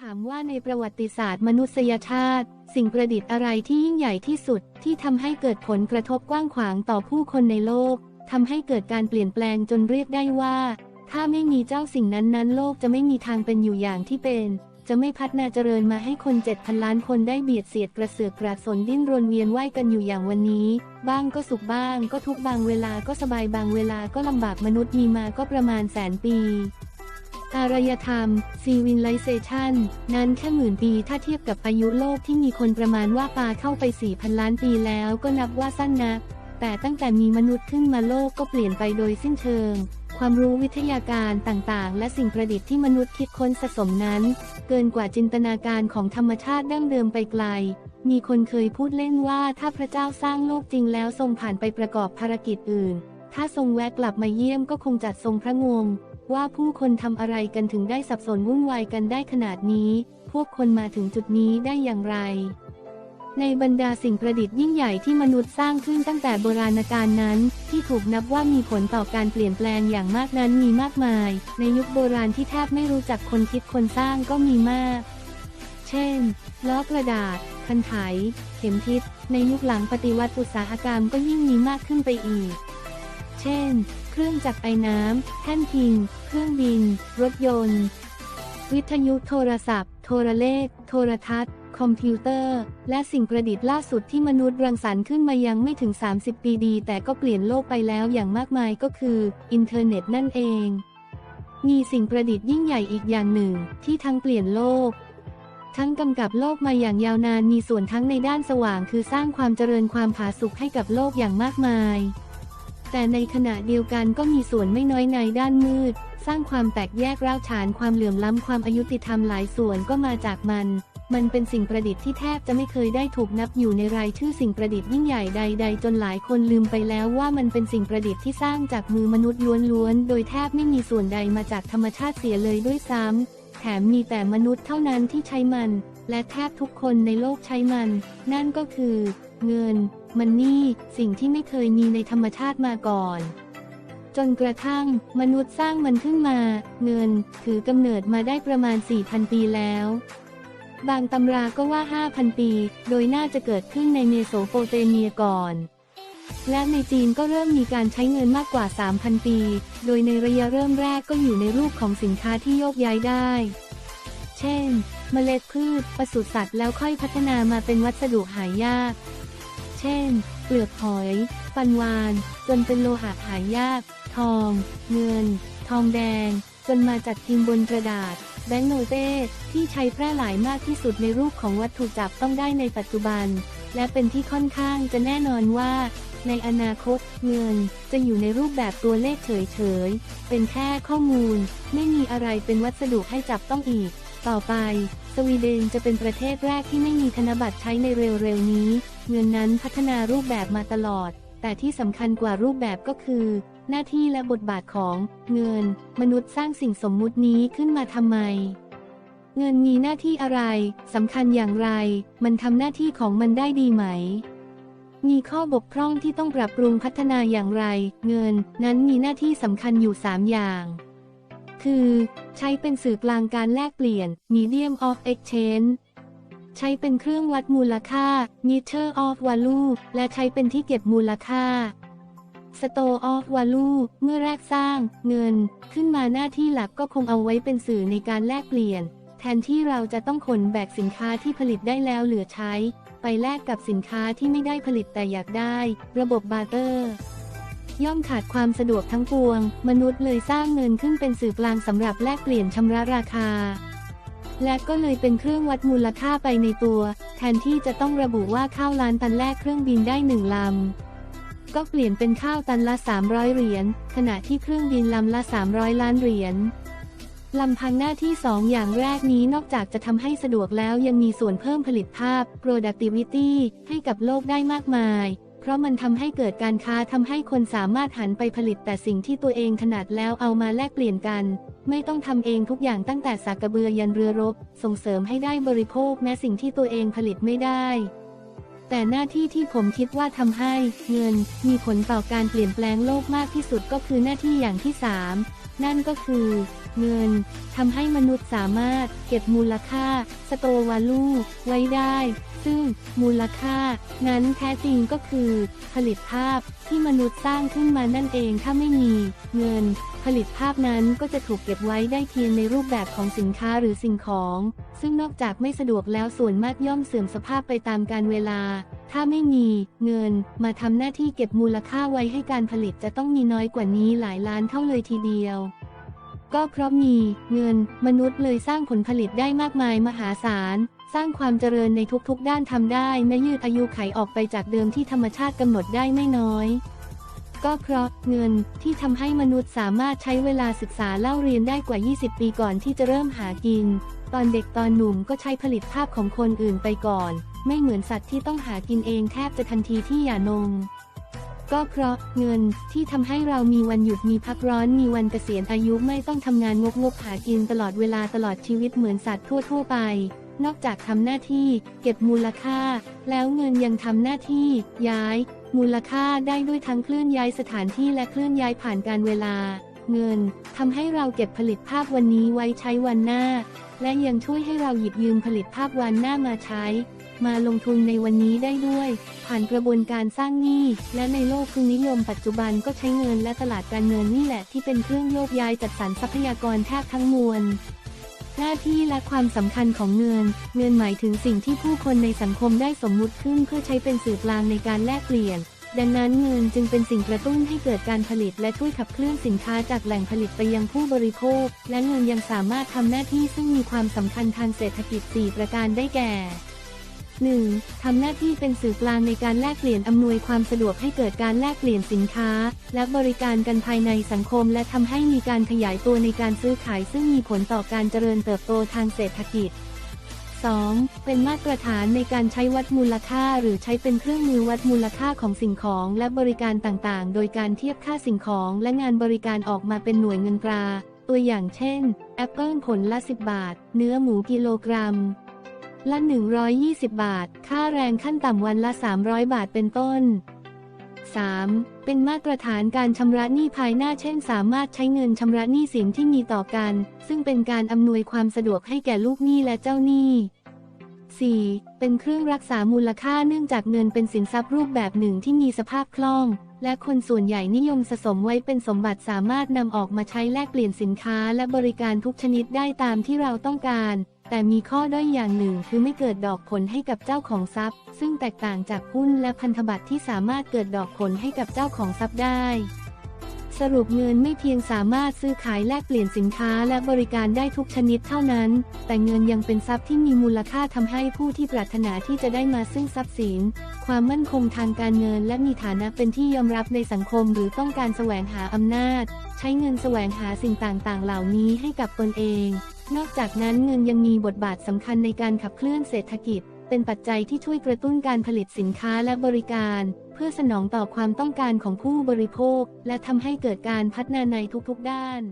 ถามว่าในประวัติศาสตร์มนุษยชาติ สิ่งประดิษฐ์อะไรที่ยิ่งใหญ่ที่สุดที่ทำให้เกิดผลกระทบกว้างขวางต่อผู้คนในโลกทำให้เกิดการเปลี่ยนแปลงจนเรียกได้ว่า ถ้าไม่มีเจ้าสิ่งนั้นนั้นโลกจะไม่มีทางเป็นอยู่อย่างที่เป็น จะไม่พัฒนาเจริญมาให้คนเจ็ดพันล้านคนได้เบียดเสียดกระเสือกกระสนดิ้นรนเวียนว่ายกันอยู่อย่างวันนี้ บ้างก็สุขบ้างก็ทุกข์บางเวลาก็สบายบางเวลาก็ลำบากมนุษย์มีมาก็ประมาณแสนปี อารยธรรม civilization นั้นแค่หมื่นปีถ้าเทียบกับอายุโลกที่มีคนประมาณว่าปาเข้าไป 4,000 ล้านปีแล้วก็นับว่าสั้นนักแต่ตั้งแต่มีมนุษย์ขึ้นมาโลกก็เปลี่ยนไปโดยสิ้นเชิง ความรู้วิทยาการต่างๆ และสิ่งประดิษฐ์ที่มนุษย์คิดค้นสะสมนั้น เกินกว่าจินตนาการของธรรมชาติดั้งเดิมไปไกล มีคนเคยพูดเล่นว่าถ้าพระเจ้าสร้างโลกจริงแล้วทรงผ่านไปประกอบภารกิจอื่น ถ้าทรงแวะกลับมาเยี่ยมก็คงจัดทรงพระงง ว่าผู้คนทำอะไรกันถึงได้สับสนวุ่นวายกันได้ขนาดนี้ พวกคนมาถึงจุดนี้ได้อย่างไร ในบรรดาสิ่งประดิษฐ์ยิ่งใหญ่ที่มนุษย์สร้างขึ้นตั้งแต่โบราณกาลนั้น ที่ถูกนับว่ามีผลต่อการเปลี่ยนแปลงอย่างมากนั้นมีมากมาย ในยุคโบราณที่แทบไม่รู้จักคนคิดคนสร้างก็มีมาก เช่นล้อกระดาษ คันไถ เข็มทิศในยุคหลังปฏิวัติอุตสาหกรรมก็ยิ่งมีมากขึ้นไปอีก เช่น เครื่องจักรไอน้ำแท่นพิง เครื่องบิน รถยนต์ วิทยุโทรศัพท์ โทรเลข โทรทัศน์ คอมพิวเตอร์ และสิ่งประดิษฐ์ล่าสุดที่มนุษย์รังสรรค์ขึ้นมายังไม่ถึง 30 ปีดี แต่ก็เปลี่ยนโลกไปแล้วอย่างมากมายก็คือ อินเทอร์เน็ตนั่นเอง มีสิ่งประดิษฐ์ยิ่งใหญ่อีกอย่างหนึ่ง ที่ทั้งเปลี่ยนโลกทั้งกำกับโลกมาอย่างยาวนานมีส่วนทั้งในด้านสว่างคือสร้างความเจริญความผาสุกให้กับโลกอย่างมากมาย แต่ในขณะเดียวกันก็มีส่วนไม่น้อยในด้านมืด สร้างความแตกแยกร้าวฉานความเหลื่อมล้ำความอายุติธรรมหลายส่วนก็มาจากมัน มันเป็นสิ่งประดิษฐ์ที่แทบจะไม่เคยได้ถูกนับอยู่ในรายชื่อสิ่งประดิษฐ์ยิ่งใหญ่ใด ๆ จนหลายคนลืมไปแล้วว่ามันเป็นสิ่งประดิษฐ์ที่สร้างจากมือมนุษย์ล้วนๆ โดยแทบไม่มีส่วนใดมาจากธรรมชาติเสียเลยด้วยซ้ำแถมมีแต่มนุษย์เท่านั้นที่ใช้มัน และแทบทุกคนในโลกใช้มัน นั่นก็คือ เงิน มันนี่สิ่งที่ไม่เคยมีในธรรมชาติมาก่อน จนกระทั่ง มนุษย์สร้างมันขึ้นมา เงิน ถือกำเนิดมาได้ประมาณ 4,000 ปีแล้ว บางตำราก็ว่า 5,000 ปี โดยน่าจะเกิดขึ้นในเมโสโปเตเมียก่อน และในจีนก็เริ่มมีการใช้เงินมากกว่า 3,000 ปี โดยในระยะเริ่มแรกก็อยู่ในรูปของสินค้าที่โยกย้ายได้ เช่นเมล็ดพืชปศุสัตว์แล้วค่อยพัฒนามาเป็นวัสดุหายาก เช่น เปลือกหอยฟันวาน จนเป็นโลหะหายาก ทอง เงิน ทองแดง จนมาจัดพิมพ์บนกระดาษ แบงก์โนเต้ ที่ใช้แพร่หลายมากที่สุดในรูปของวัตถุจับต้องได้ในปัจจุบัน และเป็นที่ค่อนข้างจะแน่นอนว่า ในอนาคต เงิน จะอยู่ในรูปแบบตัวเลขเฉยๆ เป็นแค่ข้อมูล ไม่มีอะไรเป็นวัสดุให้จับต้องอีก ต่อไป สวีเดนจะเป็นประเทศแรกที่ไม่มีธนบัตรใช้ในเร็วๆนี้เงินนั้นพัฒนารูปแบบมาตลอด แต่ที่สำคัญกว่ารูปแบบก็คือ หน้าที่และบทบาทของเงิน มนุษย์สร้างสิ่งสมมุตินี้ขึ้นมาทำไม เงินมีหน้าที่อะไรสำคัญอย่างไร มันทำหน้าที่ของมันได้ดีไหมมีข้อบกพร่องที่ต้องปรับปรุงพัฒนาอย่างไร เงิน นั้นมีหน้าที่สำคัญอยู่ 3 อย่าง คือ ใช้เป็นสื่อกลางการแลกเปลี่ยน medium of exchange ใช้เป็นเครื่องวัดมูลค่า meter of value และใช้เป็นที่เก็บมูลค่า store of value เมื่อแรกสร้าง เงิน ขึ้นมาหน้าที่หลักก็คงเอาไว้เป็นสื่อในการแลกเปลี่ยน แทนที่เราจะต้องขนแบกสินค้าที่ผลิตได้แล้วเหลือใช้ ไปแลกกับสินค้าที่ไม่ได้ผลิตแต่อยากได้ ระบบบาร์เตอร์ ย่อมขาดความสะดวกทั้งปวง มนุษย์เลยสร้างเงินขึ้นเป็นสื่อกลางสำหรับแลกเปลี่ยนชำระราคา และก็เลยเป็นเครื่องวัดมูลค่าไปในตัว แทนที่จะต้องระบุว่าข้าวล้านตันแลกเครื่องบินได้หนึ่งลำ ก็เปลี่ยนเป็นข้าวตันละ 300 เหรียญ ขณะที่เครื่องบินลำละ 300 ล้านเหรียญลำพังหน้าที่สองอย่างแรกนี้นอกจากจะทำให้สะดวกแล้วยังมีส่วนเพิ่มผลิตภาพ productivity ให้กับโลกได้มากมาย เพราะมันทำให้เกิดการค้าทำให้คนสามารถหันไปผลิตแต่สิ่งที่ตัวเองถนัดแล้วเอามาแลกเปลี่ยนกัน ไม่ต้องทำเองทุกอย่างตั้งแต่สากระเบือยันเรือรบ ส่งเสริมให้ได้บริโภคแม้สิ่งที่ตัวเองผลิตไม่ได้ แต่หน้าที่ที่ผมคิดว่าทำให้ เงิน มีผลต่อการเปลี่ยนแปลงโลกมากที่สุดก็คือหน้าที่อย่างที่ 3 นั่นก็คือ เงิน ทำให้มนุษย์สามารถเก็บมูลค่า สโตวาลู ไว้ได้ ซึ่งมูลค่า นั้นแท้จริงก็คือ ผลิตภาพที่มนุษย์สร้างขึ้นมานั่นเองถ้าไม่มี เงิน ผลิตภาพนั้นก็จะถูกเก็บไว้ได้เพียงในรูปแบบของสินค้าหรือสิ่งของ ซึ่งนอกจากไม่สะดวกแล้วส่วนมากย่อมเสื่อมสภาพไปตามกาลเวลาถ้าไม่มีเงินมาทำหน้าที่เก็บมูลค่าไว้ให้การผลิตจะต้องมีน้อยกว่านี้หลายล้านเท่าเลยทีเดียว ก็เพราะมีเงินมนุษย์เลยสร้างผลผลิตได้มากมายมหาศาล สร้างความเจริญในทุกๆ ด้านทำได้ไม่ยืดอายุไขออกไปจากเดิมที่ธรรมชาติกำหนดได้ไม่น้อย ก็เพราะเงินที่ทำให้มนุษย์สามารถใช้เวลาศึกษาเล่าเรียนได้กว่า 20 ปีก่อนที่จะเริ่มหากิน ตอนเด็กตอนหนุ่มก็ใช้ผลิตภาพของคนอื่นไปก่อน ไม่เหมือนสัตว์ที่ต้องหากินเองแทบจะทันทีที่หย่านม ก็เพราะเงินที่ทำให้เรามีวันหยุดมีพักร้อนมีวันเกษียณอายุไม่ต้องทำงานงกงกหากินตลอดเวลาตลอดชีวิตเหมือนสัตว์ทั่วๆไป นอกจากทำหน้าที่เก็บมูลค่า แล้วเงินยังทำหน้าที่ย้าย มูลค่าได้ด้วยทั้งเคลื่อนย้ายสถานที่และเคลื่อนย้ายผ่านการเวลา เงินทำให้เราเก็บผลิตภาพวันนี้ไว้ใช้วันหน้า และยังช่วยให้เราหยิบยืมผลิตภาพวันหน้ามาใช้ มาลงทุนในวันนี้ได้ด้วย ผ่านกระบวนการสร้างหนี้ และในโลกทุนนิยมปัจจุบันก็ใช้เงินและตลาดการเงินนี่แหละที่เป็นเครื่องโยกย้ายจัดสรรทรัพยากรแทบทั้งมวลหน้าที่และความสำคัญของเงิน เงินหมายถึงสิ่งที่ผู้คนในสังคมได้สมมุติขึ้นเพื่อใช้เป็นสื่อกลางในการแลกเปลี่ยน ดังนั้นเงินจึงเป็นสิ่งกระตุ้นให้เกิดการผลิตและช่วยขับเคลื่อนสินค้าจากแหล่งผลิตไปยังผู้บริโภค และเงินยังสามารถทำหน้าที่ซึ่งมีความสำคัญทางเศรษฐกิจ 4 ประการได้แก่ 1. ทำหน้าที่เป็นสื่อกลางในการแลกเปลี่ยนอำนวยความสะดวกให้เกิดการแลกเปลี่ยนสินค้า และบริการกันภายในสังคม และทำให้มีการขยายตัวในการซื้อขาย ซึ่งมีผลต่อการเจริญเติบโตทางเศรษฐกิจ 2. เป็นมาตรฐานในการใช้วัดมูลค่า หรือใช้เป็นเครื่องมือวัดมูลค่าของสิ่งของและบริการต่างๆ โดยการเทียบค่าสิ่งของและงานบริการออกมาเป็นหน่วยเงินตรา ตัวอย่างเช่น แอปเปิลผลละ 10 บาท เนื้อหมูกิโลกรัม ละ 120 บาท ค่าแรงขั้นต่ำวันละ 300 บาทเป็นต้น 3. เป็นมาตรฐานการชำระหนี้ภายหน้าเช่น สามารถใช้เงินชำระหนี้สินที่มีต่อกัน ซึ่งเป็นการอำนวยความสะดวกให้แก่ลูกหนี้และเจ้าหนี้ 4. เป็นเครื่องรักษามูลค่าเนื่องจากเงินเป็นสินทรัพย์รูปแบบหนึ่งที่มีสภาพคล่อง และคนส่วนใหญ่นิยมสะสมไว้เป็นสมบัติสามารถนำออกมาใช้แลกเปลี่ยนสินค้าและบริการทุกชนิดได้ตามที่เราต้องการ แต่มีข้อด้อยอย่างหนึ่งคือไม่เกิดดอกผลให้กับเจ้าของทรัพย์ ซึ่งแตกต่างจากหุ้นและพันธบัตรที่สามารถเกิดดอกผลให้กับเจ้าของทรัพย์ได้ สรุปเงินไม่เพียงสามารถซื้อขายแลกเปลี่ยนสินค้าและบริการได้ทุกชนิดเท่านั้น แต่เงินยังเป็นทรัพย์ที่มีมูลค่าทำให้ผู้ที่ปรารถนาที่จะได้มาซึ่งทรัพย์สิน ความมั่นคงทางการเงิน และมีฐานะเป็นที่ยอมรับในสังคมหรือต้องการแสวงหาอำนาจ ช้เงินแสวงหาสิ่งต่างๆ เหล่านี้ให้กับตนเอง นอกจากนั้นเงินยังมีบทบาทสำคัญในการขับเคลื่อนเศรษฐกิจ เป็นปัจจัยที่ช่วยกระตุ้นการผลิตสินค้าและบริการ เพื่อสนองต่อความต้องการของผู้บริโภค และทำให้เกิดการพัฒนาในทุกๆด้าน